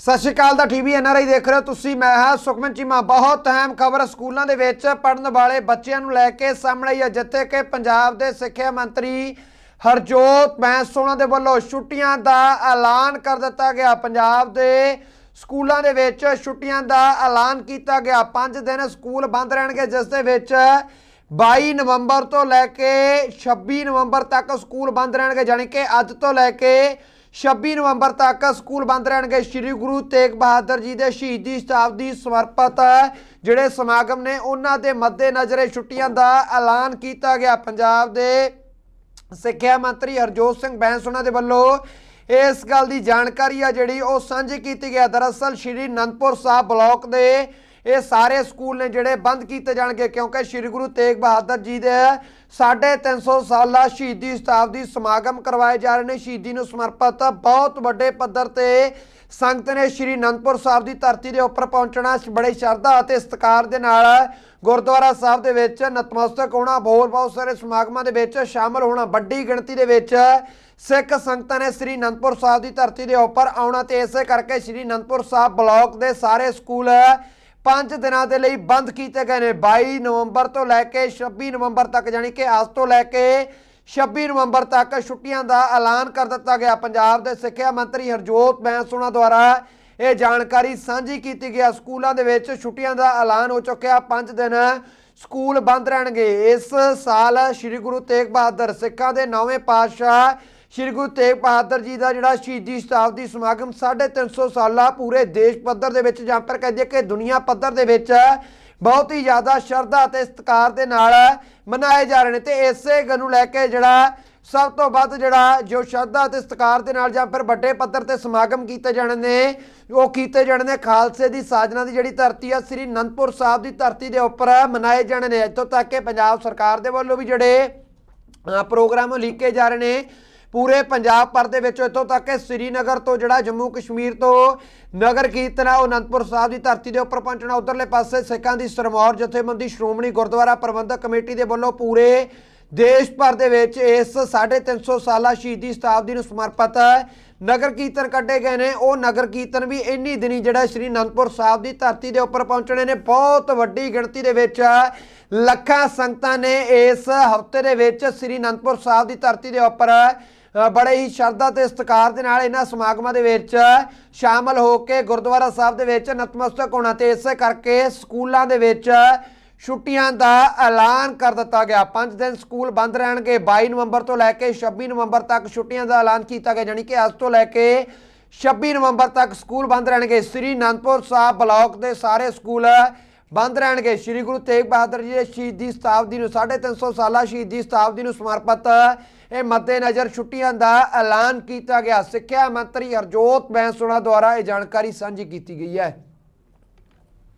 ਸਤਿ ਸ਼੍ਰੀ ਅਕਾਲ ਦਾ TV NRI ਦੇਖ ਰਹੇ ਹੋ ਤੁਸੀਂ, ਮੈਂ ਹਾਂ ਸੁਖਮਨ ਚੀਮਾ। ਬਹੁਤ ਅਹਿਮ ਖਬਰ ਸਕੂਲਾਂ ਦੇ ਵਿੱਚ ਪੜਨ ਵਾਲੇ ਬੱਚਿਆਂ ਨੂੰ ਲੈ ਕੇ ਸਾਹਮਣੇ ਆਈ ਹੈ, ਜਿੱਥੇ ਕਿ ਪੰਜਾਬ ਦੇ ਸਿੱਖਿਆ ਮੰਤਰੀ ਹਰਜੋਤ ਬੈਂਸੋਨਾ ਦੇ ਵੱਲੋਂ ਛੁੱਟੀਆਂ ਦਾ ਐਲਾਨ ਕਰ ਦਿੱਤਾ ਗਿਆ। ਪੰਜਾਬ ਦੇ ਸਕੂਲਾਂ ਦੇ ਵਿੱਚ ਛੁੱਟੀਆਂ ਦਾ ਐਲਾਨ ਕੀਤਾ ਗਿਆ। 5 ਦਿਨ ਸਕੂਲ ਬੰਦ ਰਹਿਣਗੇ, ਜਿਸ ਦੇ ਵਿੱਚ 22 ਨਵੰਬਰ ਤੋਂ ਲੈ ਕੇ 26 ਨਵੰਬਰ ਤੱਕ ਸਕੂਲ ਬੰਦ ਰਹਿਣਗੇ, ਜਾਣੀ ਕਿ ਅੱਜ ਤੋਂ ਲੈ ਕੇ 26 ਨਵੰਬਰ ਤੱਕ ਸਕੂਲ ਬੰਦ ਰਹਿਣਗੇ। ਸ੍ਰੀ ਗੁਰੂ ਤੇਗ ਬਹਾਦਰ ਜੀ ਦੇ ਸ਼ਹੀਦੀ ਸ਼ਤਾਬਦੀ ਸਮਰਪਿਤ ਜਿਹੜੇ ਸਮਾਗਮ ਨੇ, ਉਹਨਾਂ ਦੇ ਮੱਦੇਨਜ਼ਰ ਇਹ ਛੁੱਟੀਆਂ ਦਾ ਐਲਾਨ ਕੀਤਾ ਗਿਆ। ਪੰਜਾਬ ਦੇ ਸਿੱਖਿਆ ਮੰਤਰੀ ਹਰਜੋਤ ਸਿੰਘ ਬੈਂਸ, ਉਹਨਾਂ ਦੇ ਵੱਲੋਂ ਇਸ ਗੱਲ ਦੀ ਜਾਣਕਾਰੀ ਆ ਜਿਹੜੀ ਉਹ ਸਾਂਝੀ ਕੀਤੀ ਗਿਆ ਦਰਅਸਲ ਸ਼੍ਰੀ ਅਨੰਦਪੁਰ ਸਾਹਿਬ ਬਲਾਕ ਦੇ ਇਹ ਸਾਰੇ ਸਕੂਲ ਨੇ ਜਿਹੜੇ ਬੰਦ ਕੀਤੇ ਜਾਣਗੇ, ਕਿਉਂਕਿ ਸ਼੍ਰੀ ਗੁਰੂ ਤੇਗ ਬਹਾਦਰ ਜੀ ਦੇ 350 ਸਾਲਾ ਸ਼ਹੀਦੀ ਸ਼ਤਾਬਦੀ ਸਮਾਗਮ ਕਰਵਾਏ ਜਾ ਰਹੇ ਨੇ। ਸ਼ਹੀਦੀ ਨੂੰ ਸਮਰਪਿਤ ਬਹੁਤ ਵੱਡੇ ਪੱਧਰ ਤੇ ਸੰਗਤ ਨੇ ਸ਼੍ਰੀ ਅਨੰਦਪੁਰ ਸਾਹਿਬ ਦੀ ਧਰਤੀ ਦੇ ਉੱਪਰ ਪਹੁੰਚਣਾ ਬੜੇ ਸ਼ਰਧਾ ਅਤੇ ਸਤਿਕਾਰ ਦੇ ਨਾਲ ਗੁਰਦੁਆਰਾ ਸਾਹਿਬ ਦੇ ਵਿੱਚ ਨਤਮਸਤਕ ਹੋਣਾ, ਹੋਰ ਬਹੁਤ ਸਾਰੇ ਸਮਾਗਮਾਂ ਦੇ ਵਿੱਚ ਸ਼ਾਮਲ ਹੋਣਾ, ਵੱਡੀ ਗਿਣਤੀ ਦੇ ਵਿੱਚ ਸਿੱਖ ਸੰਗਤਾਂ ਨੇ ਸ੍ਰੀ ਅਨੰਦਪੁਰ ਸਾਹਿਬ ਦੀ ਧਰਤੀ ਦੇ ਉੱਪਰ ਆਉਣਾ ਤੇ ਇਸੇ ਕਰਕੇ ਸ੍ਰੀ ਅਨੰਦਪੁਰ ਸਾਹਿਬ ਬਲਾਕ ਦੇ ਸਾਰੇ ਸਕੂਲ 5 ਦਿਨਾਂ ਦੇ ਲਈ ਬੰਦ ਕੀਤੇ ਗਏ ਨੇ। 22 ਨਵੰਬਰ ਤੋਂ ਲੈ ਕੇ 26 ਨਵੰਬਰ ਤੱਕ ਜਾਨੀ ਕਿ ਅੱਜ ਤੋਂ ਲੈ ਕੇ 26 ਨਵੰਬਰ ਤੱਕ ਛੁੱਟੀਆਂ ਦਾ ਐਲਾਨ ਕਰ ਦਿੱਤਾ ਗਿਆ। ਪੰਜਾਬ ਦੇ ਸਿੱਖਿਆ ਮੰਤਰੀ ਹਰਜੋਤ ਬੈਂਸੋਨਾ ਦੁਆਰਾ ਇਹ ਜਾਣਕਾਰੀ ਸਾਂਝੀ ਕੀਤੀ ਗਿਆ ਸਕੂਲਾਂ ਦੇ ਵਿੱਚ ਛੁੱਟੀਆਂ ਦਾ ਐਲਾਨ ਹੋ ਚੁੱਕਿਆ। 5 ਦਿਨ ਸਕੂਲ ਬੰਦ ਰਹਿਣਗੇ। ਇਸ ਸਾਲ ਸ੍ਰੀ ਗੁਰੂ ਤੇਗ ਬਹਾਦਰ ਸਿੱਖਾਂ ਦੇ ਨੌਵੇਂ ਪਾਤਸ਼ਾਹ ਸ੍ਰੀ ਗੁਰੂ ਤੇਗ ਬਹਾਦਰ ਜੀ ਦਾ ਜਿਹੜਾ ਸ਼ਹੀਦੀ ਸ਼ਤਾਬਦੀ ਸਮਾਗਮ 350 ਸਾਲਾ ਪੂਰੇ ਦੇਸ਼ ਪੱਧਰ ਦੇ ਵਿੱਚ ਜਾਂ ਪਰ ਕਹਿੰਦੇ ਕਿ ਦੁਨੀਆ ਪੱਧਰ ਦੇ ਵਿੱਚ ਬਹੁਤ ਹੀ ਜ਼ਿਆਦਾ ਸ਼ਰਧਾ ਅਤੇ ਸਤਿਕਾਰ ਦੇ ਨਾਲ ਮਨਾਏ ਜਾ ਰਹੇ ਨੇ ਤੇ ਇਸੇ ਗੱਲ ਨੂੰ ਲੈ ਕੇ ਜਿਹੜਾ ਸਭ ਤੋਂ ਵੱਧ ਜਿਹੜਾ ਜੋ ਸ਼ਰਧਾ ਅਤੇ ਸਤਿਕਾਰ ਦੇ ਨਾਲ ਜਾਂ ਫਿਰ ਵੱਡੇ ਪੱਧਰ ਤੇ ਸਮਾਗਮ ਕੀਤੇ ਜਾਣੇ ਨੇ, ਉਹ ਕੀਤੇ ਜਾਣੇ ਨੇ ਖਾਲਸੇ ਦੀ ਸਾਜਨਾ ਦੀ ਜਿਹੜੀ ਧਰਤੀ ਆ, ਸ੍ਰੀ ਅਨੰਦਪੁਰ ਸਾਹਿਬ ਦੀ ਧਰਤੀ ਦੇ ਉੱਪਰ ਮਨਾਏ ਜਾਣੇ ਨੇ। ਇੱਥੋਂ ਤੱਕ ਕਿ ਪੰਜਾਬ ਸਰਕਾਰ ਦੇ ਵੱਲੋਂ ਵੀ ਜਿਹੜੇ ਪ੍ਰੋਗਰਾਮ ਲਿਖੇ ਜਾ ਰਹੇ ਨੇ। ਪੂਰੇ ਪੰਜਾਬ ਭਰ ਦੇ ਵਿੱਚ ਇੱਥੋਂ ਤੱਕ ਕਿ ਸ੍ਰੀਨਗਰ ਤੋਂ ਜਿਹੜਾ ਜੰਮੂ ਕਸ਼ਮੀਰ ਤੋਂ ਨਗਰ ਕੀਰਤਨ ਆ ਉਹ ਅਨੰਦਪੁਰ ਸਾਹਿਬ ਦੀ ਧਰਤੀ ਦੇ ਉੱਪਰ ਪਹੁੰਚਣਾ, ਉਧਰਲੇ ਪਾਸੇ ਸਿੱਖਾਂ ਦੀ ਸਰਮੌਰ ਜਥੇਬੰਦੀ ਸ਼੍ਰੋਮਣੀ ਗੁਰਦੁਆਰਾ ਪ੍ਰਬੰਧਕ ਕਮੇਟੀ ਦੇ ਵੱਲੋਂ ਪੂਰੇ ਦੇਸ਼ ਭਰ ਦੇ ਵਿੱਚ ਇਸ 350 ਸਾਲਾ ਸ਼ਹੀਦੀ ਸ਼ਤਾਬਦੀ ਨੂੰ ਸਮਰਪਿਤ ਨਗਰ ਕੀਰਤਨ ਕੱਢੇ ਗਏ ਨੇ। ਉਹ ਨਗਰ ਕੀਰਤਨ ਵੀ ਇੰਨੀ ਦਿਨੀ ਜਿਹੜਾ ਸ੍ਰੀ ਅਨੰਦਪੁਰ ਸਾਹਿਬ ਦੀ ਧਰਤੀ ਦੇ ਉੱਪਰ ਪਹੁੰਚਣੇ ਨੇ। ਬਹੁਤ ਵੱਡੀ ਗਿਣਤੀ ਦੇ ਵਿੱਚ ਲੱਖਾਂ ਸੰਗਤਾਂ ਨੇ ਇਸ ਹਫ਼ਤੇ ਦੇ ਵਿੱਚ ਸ੍ਰੀ ਅਨੰਦਪੁਰ ਸਾਹਿਬ ਦੀ ਧਰਤੀ ਦੇ ਉੱਪਰ ਬੜੇ ਹੀ ਸ਼ਰਧਾ ਤੇ ਸਤਿਕਾਰ ਦੇ ਨਾਲ ਇਹਨਾਂ ਸਮਾਗਮਾਂ ਦੇ ਵਿੱਚ ਸ਼ਾਮਲ ਹੋ ਕੇ ਗੁਰਦੁਆਰਾ ਸਾਹਿਬ ਦੇ ਵਿੱਚ ਨਤਮਸਤਕ ਹੋਣਾ ਤੇ ਇਸੇ ਕਰਕੇ ਸਕੂਲਾਂ ਦੇ ਵਿੱਚ ਛੁੱਟੀਆਂ ਦਾ ਐਲਾਨ ਕਰ ਦਿੱਤਾ ਗਿਆ। 5 ਦਿਨ ਸਕੂਲ ਬੰਦ ਰਹਿਣਗੇ। 22 ਨਵੰਬਰ ਤੋਂ ਲੈ ਕੇ 26 ਨਵੰਬਰ ਤੱਕ ਛੁੱਟੀਆਂ ਦਾ ਐਲਾਨ ਕੀਤਾ ਗਿਆ ਜਾਨੀ ਕਿ ਅੱਜ ਤੋਂ ਲੈ ਕੇ 26 ਨਵੰਬਰ ਤੱਕ ਸਕੂਲ ਬੰਦ ਰਹਿਣਗੇ। ਸ੍ਰੀ ਅਨੰਦਪੁਰ ਸਾਹਿਬ ਬਲਾਕ ਦੇ ਸਾਰੇ ਸਕੂਲ ਬੰਦ ਰਹਿਣਗੇ। ਸ੍ਰੀ ਗੁਰੂ ਤੇਗ ਬਹਾਦਰ ਜੀ ਦੇ ਸ਼ਹੀਦੀ ਸ਼ਤਾਬਦੀ ਨੂੰ 350 ਸਾਲਾ ਸ਼ਹੀਦੀ ਸ਼ਤਾਬਦੀ ਨੂੰ ਸਮਰਪਿਤ ਇਹ ਮੱਦੇਨਜ਼ਰ ਛੁੱਟੀਆਂ ਦਾ ਐਲਾਨ ਕੀਤਾ ਗਿਆ। ਸਿੱਖਿਆ ਮੰਤਰੀ ਹਰਜੋਤ ਬੈਂਸੋਨਾ ਦੁਆਰਾ ਇਹ ਜਾਣਕਾਰੀ ਸਾਂਝੀ ਕੀਤੀ ਗਈ ਹੈ।